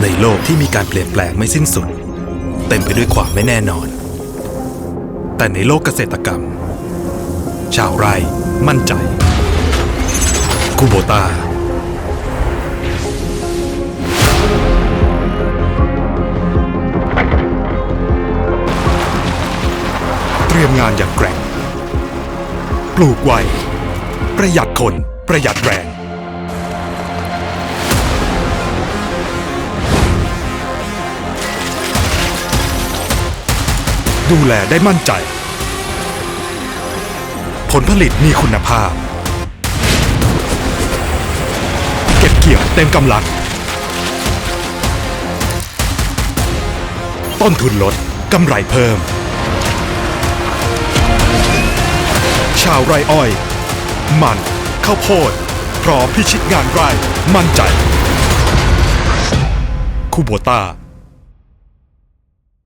ในโลกที่มีการเปลี่ยนแปลงไม่สิ้นสุด เต็มไปด้วยความไม่แน่นอน แต่ในโลกเกษตรกรรม ชาวไร่มั่นใจคูโบตาเตรียมงานอย่างแกร่ง ปลูกไว ประหยัดคน ประหยัดแรง ดูแลได้มั่นใจ ผลผลิตมีคุณภาพ เก็บเกี่ยวเต็มกำลัง ต้นทุนลดกำไรเพิ่ม ชาวไรอ้อย มันข้าวโพด พร้อมพิชิตงานไร่มั่นใจ คูโบต้า